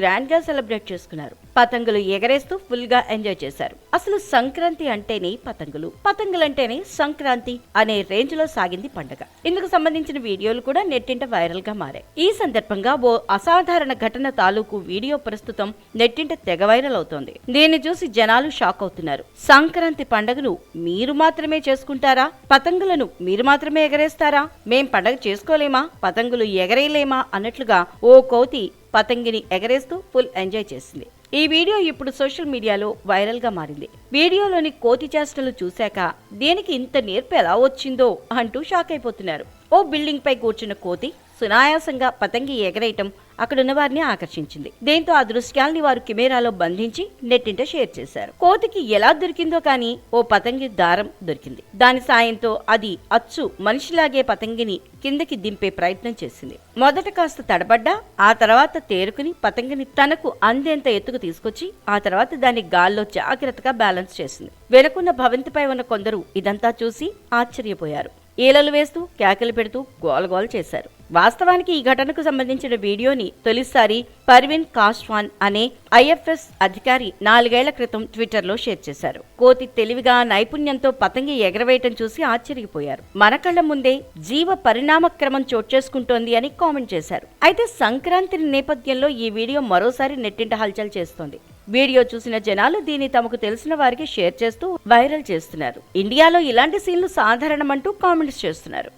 గ్రాండ్గా సెలబ్రేట్ చేసుకున్నారు. పతంగులు ఎగరేస్తూ ఫుల్గా ఎంజాయ్ చేశారు. అసలు సంక్రాంతి అంటేనే పతంగులు. పతంగులంటేనే సంక్రాంతి అనే రేంజ్లో సాగింది పండగ. ఇందుకు సంబంధించిన వీడియోలు కూడా నెట్టింట వైరల్గా మారాయి. ఈ సందర్భంగా ఓ అసాధారణ ఘటన తాలూకు వీడియో ప్రస్తుతం నెట్టింట తెగ వైరల్ అవుతోంది. దీన్ని చూసి జనాలు షాక్ అవుతున్నారు. సంక్రాంతి పండగను మీరు మాత్రమే చేసుకుంటారా? పతంగులను మీరు మాత్రమే ఎగరేస్తారా? మేం పండగ చేసుకోలేమా? పతంగులు ఎగరేయలేమా? అన్నట్లుగా ఓ కోతి పతంగిని ఎగరేస్తూ ఫుల్ ఎంజాయ్ చేసింది. ఈ వీడియో ఇప్పుడు సోషల్ మీడియాలో వైరల్గా మారింది. వీడియోలోని కోతి చేష్టలు చూశాక దీనికి ఇంత నేర్పు ఎలా వచ్చిందో అంటూ షాక్ అయిపోతున్నారు. ఓ బిల్డింగ్ పై కూర్చున్న కోతి సునాయాసంగా పతంగి ఎగరేయటం అక్కడున్న వారిని ఆకర్షించింది. దీంతో ఆ దృశ్యాల్ని వారు కెమెరాలో బంధించి నెట్టింట షేర్ చేశారు. కోతికి ఎలా దొరికిందో కానీ ఓ పతంగి దారం దొరికింది. దాని సాయంతో అది అచ్చు మనిషిలాగే పతంగిని కిందకి దింపే ప్రయత్నం చేసింది. మొదట కాస్త తడబడ్డా ఆ తర్వాత తేరుకుని పతంగిని తనకు అందేంత ఎత్తుకు తీసుకొచ్చి ఆ తర్వాత దాన్ని గాల్లో జాగ్రత్తగా బ్యాలెన్స్ చేసింది. వెనుకున్న భవంతిపై ఉన్న కొందరు ఇదంతా చూసి ఆశ్చర్యపోయారు. ఈలలు వేస్తూ కేకలు పెడుతూ గోలగోల చేశారు. వాస్తవానికి ఈ ఘటనకు సంబంధించిన వీడియోని తొలిసారి పర్విన్ కాస్వాన్ అనే ఐఎఫ్ఎస్ అధికారి నాలుగేళ్ళ క్రితం ట్విట్టర్లో షేర్ చేశారు. కోతి తెలివిగా నైపుణ్యంతో పతంగి ఎగరవేయటం చూసి ఆశ్చర్యపోయారు. మన కళ్ళ ముందే జీవ పరిణామ క్రమం చోటు చేసుకుంటోంది అని కామెంట్ చేశారు. అయితే సంక్రాంతి నేపథ్యంలో ఈ వీడియో మరోసారి నెట్టింట హల్చల్ చేస్తోంది. వీడియో చూసిన జనాలు దీన్ని తమకు తెలిసిన వారికి షేర్ చేస్తూ వైరల్ చేస్తున్నారు. ఇండియాలో ఇలాంటి సీన్లు సాధారణమంటూ కామెంట్స్ చేస్తున్నారు.